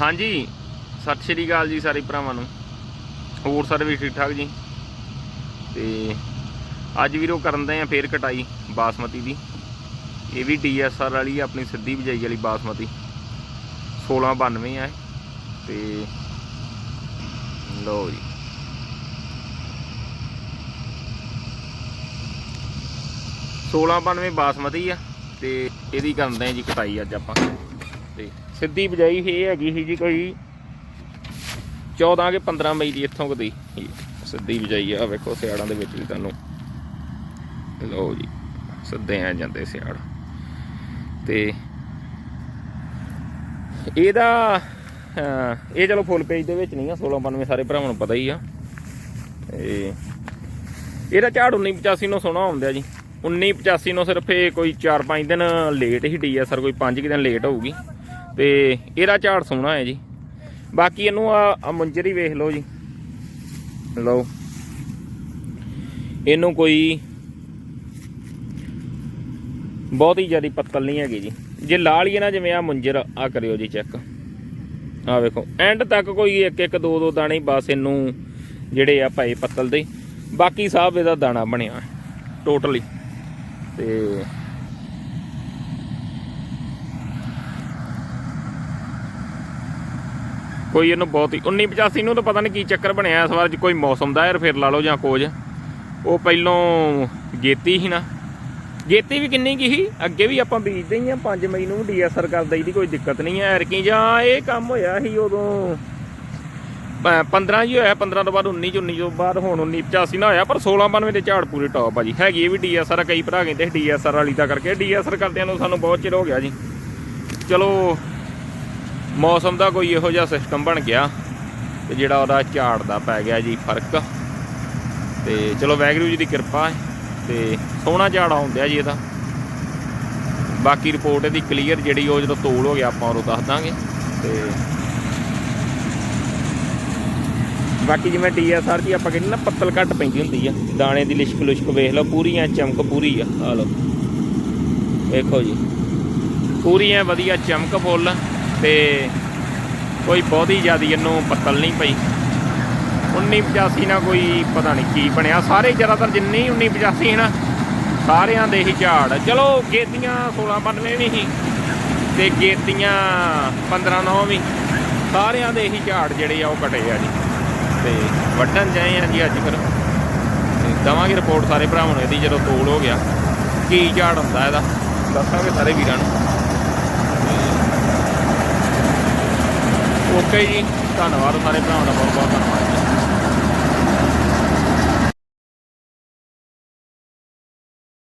ਹਾਂਜੀ ਸਤਿ ਸ਼੍ਰੀ ਅਕਾਲ ਜੀ ਸਾਰੇ ਭਰਾਵਾਂ ਨੂੰ। ਹੋਰ ਸਾਰੇ ਵੀ ਠੀਕ ਠਾਕ ਜੀ? ਤੇ ਅੱਜ ਵੀਰੋ ਕਰਨ ਦੇ ਆ ਫੇਰ ਕਟਾਈ ਬਾਸਮਤੀ ਦੀ। ਇਹ ਵੀ ਡੀਐਸਆਰ ਵਾਲੀ ਆ, ਆਪਣੀ ਸਿੱਧੀ ਬਿਜਾਈ ਵਾਲੀ ਬਾਸਮਤੀ। 1692 ਆ ਇਹ। ਤੇ ਲਓ ਜੀ। ਸੋਲਾਂ 92 ਬਾਸਮਤੀ ਆ ਤੇ ਇਹਦੀ ਕਰਦੇ ਆ ਜੀ ਕਟਾਈ ਅੱਜ ਆਪਾਂ। ਤੇ ਸਿੱਧੀ ਬਜਾਈ ਇਹ ਹੈਗੀ ਸੀ ਜੀ ਕੋਈ 14 ਕੇ 15 ਮਈ ਦੀ ਇੱਥੋਂ ਕਦੀ ਸਿੱਧੀ ਬਜਾਈ ਆ ਵੇਖੋ ਸਿਆੜਾਂ ਦੇ ਵਿੱਚ ਵੀ ਤੁਹਾਨੂੰ। ਲਓ ਜੀ, ਸਿੱਧੇ ਆ ਜਾਂਦੇ ਸਿਆੜ ਤੇ ਇਹਦਾ ਇਹ ਚਲੋ ਫੁੱਲ ਪੇਜ ਦੇ ਵਿੱਚ ਨਹੀਂ ਆ 1692 ਸਾਰੇ ਭਰਾਵਾਂ ਨੂੰ ਪਤਾ ਹੀ ਆ। ਤੇ ਇਹਦਾ ਝਾੜ 1985 ਨੂੰ ਸੋਹਣਾ ਆਉਂਦਾ ਜੀ। 1985 ਨੂੰ ਸਿਰਫ ਇਹ ਕੋਈ 4-5 ਦਿਨ ਲੇਟ ਹੀ ਡੀ ਆ ਸਰ ਕੋਈ 5 ਕਿ ਦਿਨ ਲੇਟ ਹੋਊਗੀ। ਤੇ ਇਹਦਾ ਝਾੜ ਸੋਹਣਾ ਹੈ ਜੀ। ਬਾਕੀ ਇਹਨੂੰ ਆ ਆ ਮੁੰਜਰ ਹੀ ਵੇਖ ਲਓ ਜੀ। ਲਓ। ਇਹਨੂੰ ਕੋਈ ਬਹੁਤ ਹੀ ਜ਼ਿਆਦਾ ਪੱਤਲ ਨਹੀਂ ਹੈਗੀ ਜੀ। ਜੇ ਲਾ ਲਈਏ ਨਾ ਜਿਵੇਂ ਆ ਮੁੰਜਰ, ਆ ਕਰਿਓ ਜੀ ਚੈੱਕ। ਆ ਵੇਖੋ, ਐਂਡ ਤੱਕ ਕੋਈ ਇੱਕ ਇੱਕ, ਦੋ ਦੋ ਦਾਣੇ ਬਸ ਇਹਨੂੰ ਜਿਹੜੇ ਆ ਭਾਈ ਪੱਤਲ ਦੇ। ਬਾਕੀ ਸਭ ਇਹਦਾ ਦਾਣਾ ਬਣਿਆ ਟੋਟਲੀ। ਤੇ ਕੋਈ ਇਹਨੂੰ ਬਹੁਤ ਹੀ 1985 ਨੂੰ ਤਾਂ ਪਤਾ ਨਹੀਂ ਕੀ ਚੱਕਰ ਬਣਿਆ ਇਸ ਵਾਰ, ਕੋਈ ਮੌਸਮ ਦਾ ਯਾਰ ਫਿਰ ਲਾ ਲਓ ਜਾਂ ਕੁਝ। ਉਹ ਪਹਿਲੋਂ ਗੇਤੀ ਸੀ ਨਾ। ਗੇਤੀ ਵੀ ਕਿੰਨੀ ਕੀ ਸੀ? ਅੱਗੇ ਵੀ ਆਪਾਂ ਬੀਜਦੇ ਹੀ ਆ 5 ਮਈ ਨੂੰ ਡੀਐਸਆਰ ਕਰਦਾ ਇਹਦੀ ਕੋਈ ਦਿੱਕਤ ਨਹੀਂ ਹੈ। ਐਰਕੀ ਜਾਂ ਇਹ ਕੰਮ ਹੋਇਆ ਸੀ ਉਦੋਂ ਪ- 15 ਹੀ ਹੋਇਆ 15 ਤੋਂ ਬਾਅਦ 19 ਚ 19 ਤੋਂ ਬਾਅਦ ਹੁਣ 19 85 ਨਾ ਹੋਇਆ, ਪਰ 16 92 ਦੇ ਝਾੜ ਪੂਰੇ ਟੌਪ ਆ ਜੀ। ਹੈਗੀ ਇਹ ਵੀ ਡੀਐਸਆਰ, ਕਈ ਭਰਾ ਕਹਿੰਦੇ ਡੀਐਸਆਰ ਵਾਲੀ ਦਾ ਕਰਕੇ। ਡੀਐਸਆਰ ਕਰਦਿਆਂ ਨੂੰ ਸਾਨੂੰ ਬਹੁਤ ਚਿਰ ਹੋ ਗਿਆ ਜੀ। ਚਲੋ ਮੌਸਮ ਦਾ ਕੋਈ ਇਹੋ ਜਿਹਾ ਸਿਸਟਮ ਬਣ ਗਿਆ ਤੇ ਜਿਹੜਾ ਉਹਦਾ ਝਾੜ ਦਾ ਪੈ ਗਿਆ ਜੀ ਫ਼ਰਕ। ਤੇ ਚਲੋ ਵੈਗਰੂ ਜੀ ਦੀ ਕਿਰਪਾ ਹੈ ਤੇ ਸੋਹਣਾ ਝਾੜ ਆਉਂਦਿਆ ਜੀ ਇਹਦਾ। ਬਾਕੀ ਰਿਪੋਰਟ ਇਹਦੀ ਕਲੀਅਰ ਜਿਹੜੀ ਉਹ ਜਦੋਂ ਤੋਲ ਹੋ ਗਿਆ ਆਪਾਂ ਉਹ ਦੱਸ ਦਾਂਗੇ। ਤੇ ਬਾਕੀ ਜਿਵੇਂ ਡੀਐਸਆਰ ਦੀ ਆਪਾਂ ਕਹਿੰਦੇ ਨਾ ਪੱਤਲ ਘੱਟ ਪੈਂਦੀ ਹੁੰਦੀ ਆ। ਦਾਣੇ ਦੀ ਲਿਸ਼ਕ ਲੁਸ਼ਕ ਵੇਖ ਲਓ, ਪੂਰੀ ਐ ਚਮਕ ਪੂਰੀ ਆ। ਆ ਲਓ, ਵੇਖੋ ਜੀ। ਪੂਰੀ ਐ ਵਧੀਆ ਚਮਕ ਫੁੱਲ। ਤੇ ਕੋਈ ਬਹੁਤੀ ਜ਼ਿਆਦੀ ਇਹਨੂੰ ਪਤਲ ਨਹੀਂ ਪਈ। 1985 ਨਾਲ ਕੋਈ ਪਤਾ ਨਹੀਂ ਕੀ ਬਣਿਆ। ਸਾਰੇ ਜ਼ਿਆਦਾਤਰ ਜਿੰਨੇ ਹੀ 1985 ਹੈ ਨਾ, ਸਾਰਿਆਂ ਦੇ ਹੀ ਝਾੜ। ਚਲੋ, ਗੇਤੀਆਂ 1692 ਵੀ ਸੀ ਤੇ ਗੇਤੀਆਂ 1509 ਵੀ। ਸਾਰਿਆਂ ਦੇ ਹੀ ਝਾੜ ਜਿਹੜੇ ਆ ਉਹ ਘਟੇ ਆ ਜੀ। ਤੇ ਵੱਢਣ ਜਾਏ ਆ ਜੀ ਅੱਜ ਫਿਰ। ਤੇ ਦਵਾਂਗੇ ਰਿਪੋਰਟ ਸਾਰੇ ਭਰਾਵਾਂ ਨੂੰ ਇਹਦੀ ਜਦੋਂ ਤੋਲ ਹੋ ਗਿਆ। ਕੀ ਝਾੜ ਹੁੰਦਾ ਇਹਦਾ? ਦੱਸਾਂਗੇ ਸਾਰੇ ਵੀਰਾਂ ਨੂੰ। ਓਕੇ ਜੀ। ਧੰਨਵਾਦ ਸਾਰੇ ਭਰਾਵਾਂ ਦਾ ਬਹੁਤ ਬਹੁਤ ਧੰਨਵਾਦ।